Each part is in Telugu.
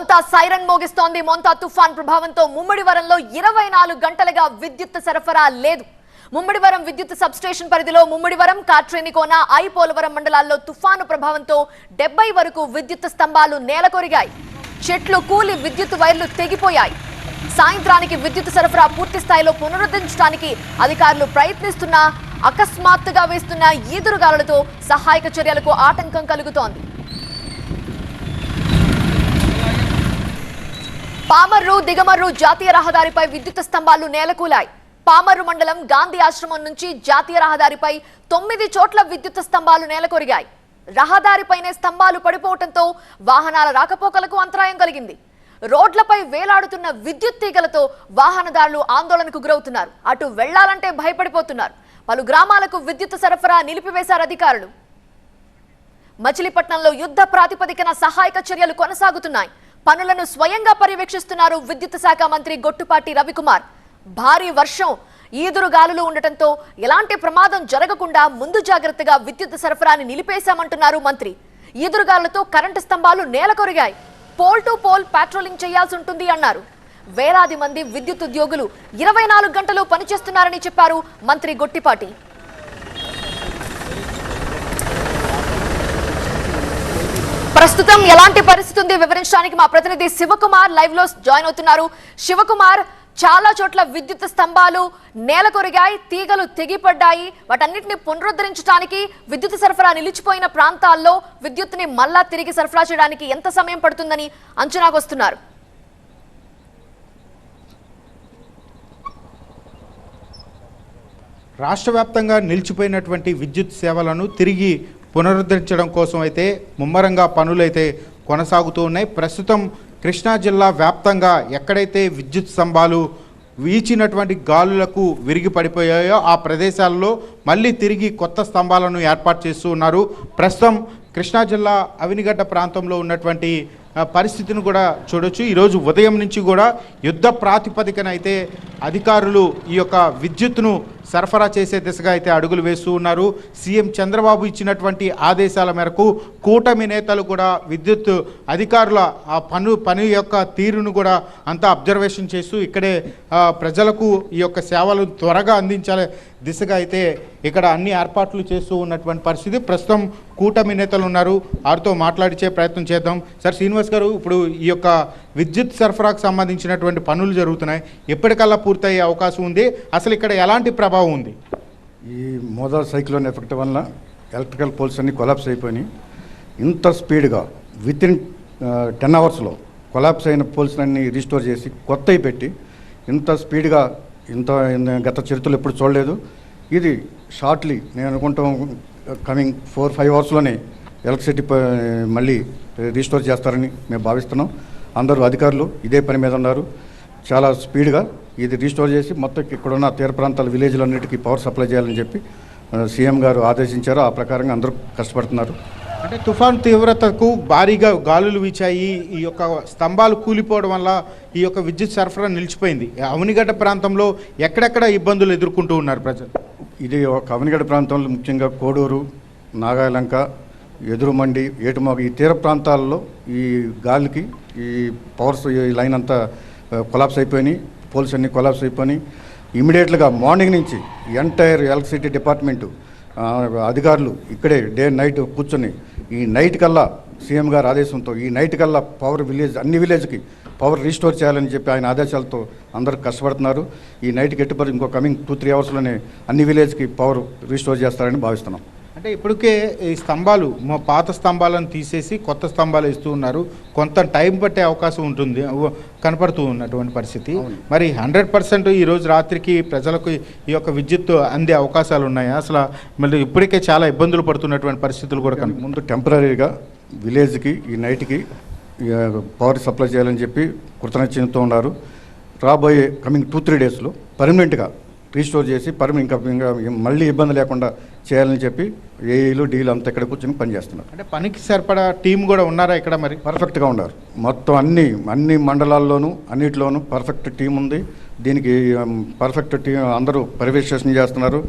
మొంతా సైరన్ మోగిస్తోంది. మొంతా తుఫాన్ ప్రభావంతో ముమ్మడివరంలో ఇరవై నాలుగు గంటలుగా విద్యుత్ సరఫరా లేదు. ముమ్మడివరం విద్యుత్ సబ్స్టేషన్ పరిధిలో ముమ్మడివరం కాట్రేనికోన ఐ పోలవరం మండలాల్లో తుఫాను ప్రభావంతో డెబ్బై వరకు విద్యుత్ స్తంభాలు నేలకొరిగాయి. చెట్లు కూలి విద్యుత్ వైర్లు తెగిపోయాయి. సాయంత్రానికి విద్యుత్ సరఫరా పూర్తి స్థాయిలో పునరుద్ధరించడానికి అధికారులు ప్రయత్నిస్తున్నా అకస్మాత్తుగా వేస్తున్న ఈదురుగాలులతో సహాయక చర్యలకు ఆటంకం కలుగుతోంది. పామర్రు దిగమర్రు జాతీయ రహదారిపై విద్యుత్ స్తంభాలు నేలకూలాయి. పామర్రు మండలం గాంధీ ఆశ్రమం నుంచి జాతీయ రహదారిపై తొమ్మిది చోట్ల విద్యుత్ స్తంభాలు నేలకొరిగాయి. రహదారిపైనే స్తంభాలు పడిపోవడంతో వాహనాల రాకపోకలకు అంతరాయం కలిగింది. రోడ్లపై వేలాడుతున్న విద్యుత్ తీగలతో వాహనదారులు ఆందోళనకు గురవుతున్నారు. అటు వెళ్ళాలంటే భయపడిపోతున్నారు. పలు గ్రామాలకు విద్యుత్ సరఫరా నిలిపివేశారు అధికారులు. మచిలీపట్నంలో యుద్ధ ప్రాతిపదికన సహాయక చర్యలు కొనసాగుతున్నాయి. పనులను స్వయంగా పర్యవేక్షిస్తున్నారు విద్యుత్ శాఖ మంత్రి గొట్టుపాటి రవికుమార్. భారీ వర్షం ఈదురు గాలులు ఉండటంతో ఎలాంటి ప్రమాదం జరగకుండా ముందు జాగ్రత్తగా విద్యుత్ సరఫరాని నిలిపేశామంటున్నారు మంత్రి. ఈదురుగాలులతో కరెంటు స్తంభాలు నేలకొరిగాయి. పోల్ టు పోల్ పాట్రోలింగ్ చేయాల్సి ఉంటుంది అన్నారు. వేలాది మంది విద్యుత్ ఉద్యోగులు ఇరవై నాలుగు గంటలు పనిచేస్తున్నారని చెప్పారు మంత్రి గొట్టిపాటి. ప్రస్తుతం ఎలాంటి పరిస్థితి ఉంది? వివరించడానికి మా ప్రతినిధి శివకుమార్ లైవ్లో జాయిన్ అవుతున్నారు. శివకుమార్ చాలా చోట్ల విద్యుత్ స్తంభాలు నేల కొరిగాయి తీగలు తెగిపడ్డాయి. వాటన్నిటిని పునరుద్ధరించడానికి విద్యుత్ సరఫరా నిలిచిపోయిన ప్రాంతాల్లో విద్యుత్ని మళ్ళా తిరిగి సరఫరా చేయడానికి ఎంత సమయం పడుతుందని అంచనాకు వస్తున్నారు. రాష్ట్ర వ్యాప్తంగా నిలిచిపోయినటువంటి విద్యుత్ సేవలను తిరిగి పునరుద్ధరించడం కోసం అయితే ముమ్మరంగా పనులైతే కొనసాగుతూ ఉన్నాయి. ప్రస్తుతం కృష్ణా జిల్లా వ్యాప్తంగా ఎక్కడైతే విద్యుత్ స్తంభాలు వీచినటువంటి గాలులకు విరిగి పడిపోయాయో ఆ ప్రదేశాల్లో మళ్ళీ తిరిగి కొత్త స్తంభాలను ఏర్పాటు చేస్తూ ఉన్నారు. ప్రస్తుతం కృష్ణా జిల్లా అవినిగడ్డ ప్రాంతంలో ఉన్నటువంటి పరిస్థితిని కూడా చూడొచ్చు. ఈరోజు ఉదయం నుంచి కూడా యుద్ధ ప్రాతిపదికన అయితే అధికారులు ఈ యొక్క విద్యుత్ను సరఫరా చేసే దిశగా అయితే అడుగులు వేస్తూ ఉన్నారు. సీఎం చంద్రబాబు ఇచ్చినటువంటి ఆదేశాల మేరకు కూటమి నేతలు కూడా విద్యుత్ అధికారుల ఆ పను పని యొక్క తీరును కూడా అంతా అబ్జర్వేషన్ చేస్తూ ఇక్కడే ప్రజలకు ఈ యొక్క సేవలు త్వరగా అందించాలి దిశగా అయితే ఇక్కడ అన్ని ఏర్పాట్లు చేస్తూ ఉన్నటువంటి పరిస్థితి. ప్రస్తుతం కూటమి నేతలు ఉన్నారు. వారితో మాట్లాడిచే ప్రయత్నం చేద్దాం. సార్ శ్రీనివాస్ గారు ఇప్పుడు ఈ యొక్క విద్యుత్ సరఫరాకు సంబంధించినటువంటి పనులు జరుగుతున్నాయి. ఎప్పటికల్లా పూర్తయ్యే అవకాశం ఉంది. అసలు ఇక్కడ ఎలాంటి ప్రభావం ఉంది? ఈ మోదా సైక్లోన్ ఎఫెక్ట్ వల్ల ఎలక్ట్రికల్ పోల్స్ అన్ని కొలాప్స్ అయిపోయినాయి. ఇంత స్పీడ్గా విత్ ఇన్ టెన్ అవర్స్లో కొలాప్స్ అయిన పోల్స్లన్నీ రీస్టోర్ చేసి కొత్తవి పెట్టి ఇంత స్పీడ్గా ఇంత గత చరిత్రలు ఎప్పుడు చూడలేదు. ఇది షార్ట్లీ నేను అనుకుంటాం కమింగ్ ఫోర్ ఫైవ్ అవర్స్లోనే ఎలక్ట్రిసిటీ మళ్ళీ రీస్టోర్ చేస్తారని మేము భావిస్తున్నాం. అందరూ అధికారులు ఇదే పని మీద ఉన్నారు. చాలా స్పీడ్గా ఇది రీస్టోర్ చేసి మొత్తం ఇక్కడ ఉన్న తీర ప్రాంతాల విలేజ్లన్నిటికీ పవర్ సప్లై చేయాలని చెప్పి సీఎం గారు ఆదేశించారు. ఆ ప్రకారంగా అందరూ కష్టపడుతున్నారు. అంటే తుఫాన్ తీవ్రతకు భారీగా గాలులు వీచాయి. ఈ యొక్క స్తంభాలు కూలిపోవడం వల్ల ఈ యొక్క విద్యుత్ సరఫరా నిలిచిపోయింది. అవనిగడ్డ ప్రాంతంలో ఎక్కడెక్కడ ఇబ్బందులు ఎదుర్కొంటూ ఉన్నారు ప్రజలు? ఇది ఒక అవనిగడ్డ ప్రాంతంలో ముఖ్యంగా కోడూరు నాగాలంక ఎదురుమండి ఏటుమాగు ఈ తీర ప్రాంతాల్లో ఈ గాలికి ఈ పవర్స్ ఈ లైన్ అంతా కొలాప్స్ అయిపోయినాయి. పోల్స్ అన్ని కొలాప్స్ అయిపోయినాయి. ఇమీడియట్గా మార్నింగ్ నుంచి ఎంటైర్ ఎలక్ట్రిసిటీ డిపార్ట్మెంటు అధికారులు ఇక్కడే డే నైట్ కూర్చొని ఈ నైట్ కల్లా సీఎం గారి ఆదేశంతో ఈ నైట్ కల్లా పవర్ విలేజ్ అన్ని విలేజ్కి పవర్ రీస్టోర్ చేయాలని చెప్పి ఆయన ఆదేశాలతో అందరూ కష్టపడుతున్నారు. ఈ నైట్కి ఎట్టుపరి ఇంకో కమింగ్ టూ త్రీ అవర్స్లోనే అన్ని విలేజ్కి పవర్ రీస్టోర్ చేస్తారని భావిస్తున్నాం. అంటే ఇప్పటికే ఈ స్తంభాలు మా పాత స్తంభాలను తీసేసి కొత్త స్తంభాలు ఇస్తూ ఉన్నారు. కొంత టైం పట్టే అవకాశం ఉంటుంది కనపడుతూ ఉన్నటువంటి పరిస్థితి. మరి హండ్రెడ్ పర్సెంట్ ఈరోజు రాత్రికి ప్రజలకు ఈ యొక్క విద్యుత్ అందే అవకాశాలు ఉన్నాయా? అసలు మళ్ళీ ఇప్పటికే చాలా ఇబ్బందులు పడుతున్నటువంటి పరిస్థితులు కూడా కనుక ముందు టెంపరీగా విలేజ్కి ఈ నైట్కి పవర్ సప్లై చేయాలని చెప్పి కృతనిశ్చయంతో ఉన్నారు. రాబోయే కమింగ్ టూ త్రీ డేస్లో పర్మనెంట్గా రీస్టోర్ చేసి పర్మ ఇంకా ఇంకా మళ్ళీ ఇబ్బంది లేకుండా చేయాలని చెప్పి ఏఈలు డీలు అంతా ఇక్కడ కూర్చొని పనిచేస్తున్నారు. అంటే పనికి సరిపడా టీం కూడా ఉన్నారా ఇక్కడ మరి? పర్ఫెక్ట్గా ఉన్నారు. మొత్తం అన్ని అన్ని మండలాల్లోనూ అన్నిటిలోనూ పర్ఫెక్ట్ టీం ఉంది. దీనికి పర్ఫెక్ట్ టీం అందరూ పర్యవేక్షణ చేస్తున్నారు.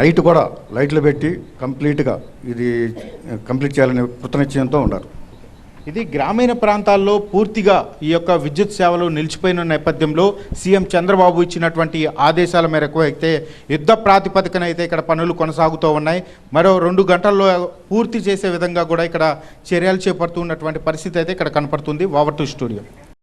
నైట్ కూడా లైట్లు పెట్టి కంప్లీట్గా ఇది కంప్లీట్ చేయాలనే కృతనిశ్చయంతో ఉన్నారు. ఇది గ్రామీణ ప్రాంతాల్లో పూర్తిగా ఈ యొక్క విద్యుత్ సేవలు నిలిచిపోయిన నేపథ్యంలో సీఎం చంద్రబాబు ఇచ్చినటువంటి ఆదేశాల మేరకు అయితే యుద్ధ ప్రాతిపదికన అయితే ఇక్కడ పనులు కొనసాగుతూ ఉన్నాయి. మరో రెండు గంటల్లో పూర్తి చేసే విధంగా కూడా ఇక్కడ చర్యలు చేపడుతున్నటువంటి పరిస్థితి అయితే ఇక్కడ కనపడుతుంది. వావర్టు స్టూడియో.